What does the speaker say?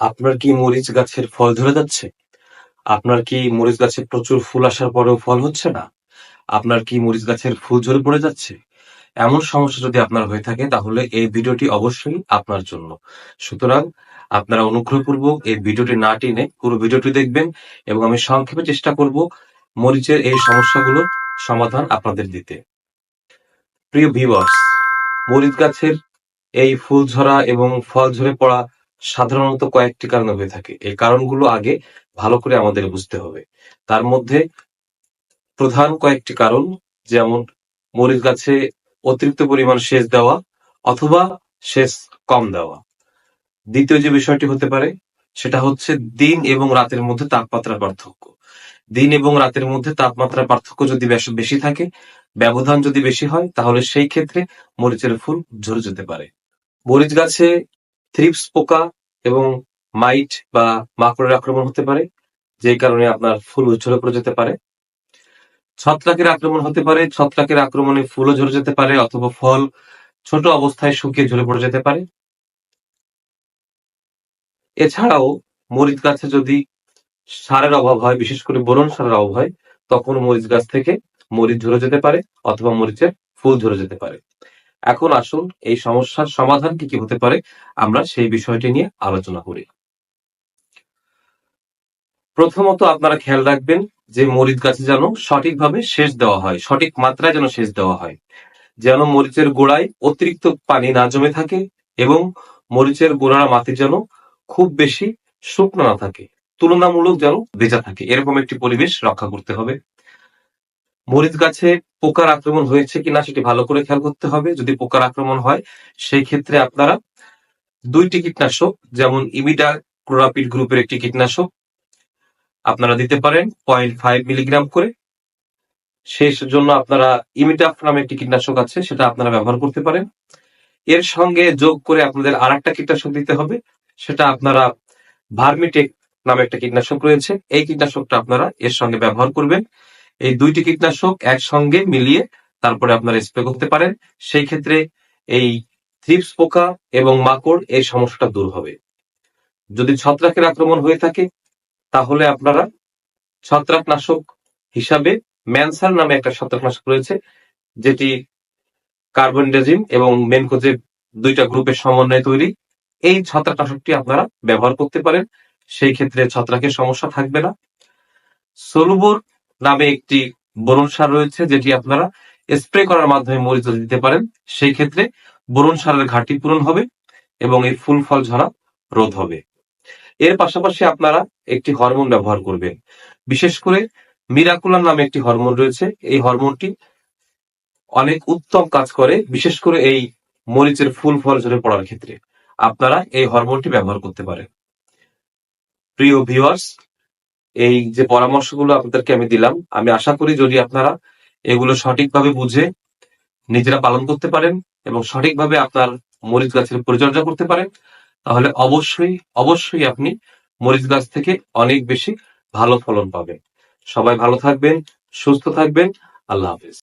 আপনার কি মরিচ গাছের ফল ঝরে যাচ্ছে? আপনার কি মরিচ গাছে প্রচুর ফুল আসার পরেও ফল হচ্ছে না? আপনার কি মরিচ গাছের ফুল ঝরে পড়ে যাচ্ছে? এমন সমস্যা যদি আপনার হয়ে থাকে তাহলে এই ভিডিওটি অবশ্যই আপনার জন্য। সুতরাং আপনারা অনুগ্রহ অনুগ্রহপূর্বক এই ভিডিওটি না টেনে পুরো ভিডিওটি দেখবেন এবং আমি সংক্ষেপে চেষ্টা করব মরিচের এই সমস্যাগুলোর সমাধান আপনাদের দিতে। প্রিয় ভিউয়ার্স, মরিচ গাছের এই ফুল ঝরা এবং ফল ঝরে পড়া সাধারণত কয়েকটি কারণে হয়ে থাকে। এই কারণগুলো আগে ভালো করে আমাদের বুঝতে হবে। তার মধ্যে প্রধান কয়েকটি কারণ, যেমন মরিচ গাছে অতিরিক্ত পরিমাণ সেচ দেওয়া অথবা সেচ কম দেওয়া। দ্বিতীয় যে বিষয়টি হতে পারে, সেটা হচ্ছে দিন এবং রাতের মধ্যে তাপমাত্রার পার্থক্য। দিন এবং রাতের মধ্যে তাপমাত্রার পার্থক্য যদি বেশি থাকে, ব্যবধান যদি বেশি হয়, তাহলে সেই ক্ষেত্রে মরিচের ফুল ঝরে যেতে পারে মরিচ গাছে থ্রিপস পোকা এবং মাইট বা মাকড়ের আক্রমণ হতে পারে যে কারণে আপনার ফুল ঝরে পড়ে যেতে পারে। ছত্রাকের আক্রমণ হতে পারে, ছত্রাকের আক্রমণে ফুলও ঝরে যেতে পারে অথবা ফল ছোট অবস্থায় শুকিয়ে ঝরে পড়ে যেতে পারে। এছাড়াও মরিচ গাছে যদি সারের অভাব হয়, বিশেষ করে বোরন সারের অভাব হয়, তখন মরিচ গাছ থেকে মরিচ ঝরে যেতে পারে অথবা মরিচের ফুল ঝরে যেতে পারে। এখন আসুন এই সমস্যার সমাধান কি কি হতে পারে আমরা সেই বিষয়টি নিয়ে আলোচনা করি। প্রথমত আপনারা খেয়াল রাখবেন যে মরিচ গাছে যেন সঠিকভাবে সেচ দেওয়া হয়, সঠিক মাত্রায় যেন সেচ দেওয়া হয়। যেন মরিচের গোড়ায় অতিরিক্ত পানি না জমে থাকে এবং মরিচের গোড়ার মাটি যেন খুব বেশি শুকনো না থাকে, তুলনামূলক যেন ভেজা থাকে। এরকম একটি পরিবেশ রক্ষা করতে হবে। মরিচ গাছে পোকার আক্রমণ হয়েছে কিনা সেটি ভালো করে খেয়াল করতে হবে। যদি পোকার আক্রমণ হয়, সেই ক্ষেত্রে আপনারা দুইটি কীটনাশক, যেমন ইমিডা ক্লোরাপিড গ্রুপের একটি কীটনাশক আপনারা দিতে পারেন, পয়েন্ট ফাইভ মিলিগ্রাম করে। সেই জন্য আপনারা ইমিটাফ নামে একটি কীটনাশক আছে, সেটা আপনারা ব্যবহার করতে পারেন। এর সঙ্গে যোগ করে আপনাদের আর একটা কীটনাশক দিতে হবে, সেটা আপনারা ভার্মিটেক নামে একটা কীটনাশক রয়েছে। এই কীটনাশকটা আপনারা এর সঙ্গে ব্যবহার করবেন। এই দুইটি কীটনাশক একসঙ্গে মিলিয়ে তারপরে আপনারা স্প্রে করতে পারেন। সেই ক্ষেত্রে এই থ্রিপস পোকা এবং মাকড় এই সমস্যাটা দূর হবে। যদি ছত্রাকের আক্রমণ হয়ে থাকে, তাহলে আপনারা ছত্রাকনাশক হিসাবে ম্যানসার নামে একটা ছত্রাকনাশক রয়েছে, যেটি কার্বনডাজিম এবং মেনকোজেব দুইটা গ্রুপের সমন্বয়ে তৈরি। এই ছত্রাকনাশকটি আপনারা ব্যবহার করতে পারেন। সেই ক্ষেত্রে ছত্রাকের সমস্যা থাকবে না। সলুবোর নামে একটি বোরন সার রয়েছে, যেটি আপনারা স্প্রে করার মাধ্যমে মরিচ দিতে পারেন। সেই ক্ষেত্রে বোরন সারের ঘাটতি পূরণ হবে এবং এই ফুল ফল ঝরা রোধ হবে। এর পাশাপাশি আপনারা একটি হরমোন ব্যবহার করবেন। বিশেষ করে মিরাকুলার নামে একটি হরমোন রয়েছে। এই হরমোনটি অনেক উত্তম কাজ করে, বিশেষ করে এই মরিচের ফুল ফল ঝরে পড়ার ক্ষেত্রে। আপনারা এই হরমোনটি ব্যবহার করতে পারেন। প্রিয় ভিউয়ার্স এই যে পরামর্শগুলো আপনাদেরকে আমি দিলাম, আমি আশা করি যদি আপনারা এগুলো সঠিকভাবে বুঝে নিজেরা পালন করতে পারেন এবং সঠিকভাবে আপনার মরিচ গাছের পরিচর্যা করতে পারেন, তাহলে অবশ্যই অবশ্যই আপনি মরিচ গাছ থেকে অনেক বেশি ভালো ফলন পাবেন। সবাই ভালো থাকবেন, সুস্থ থাকবেন, আল্লাহ হাফিজ।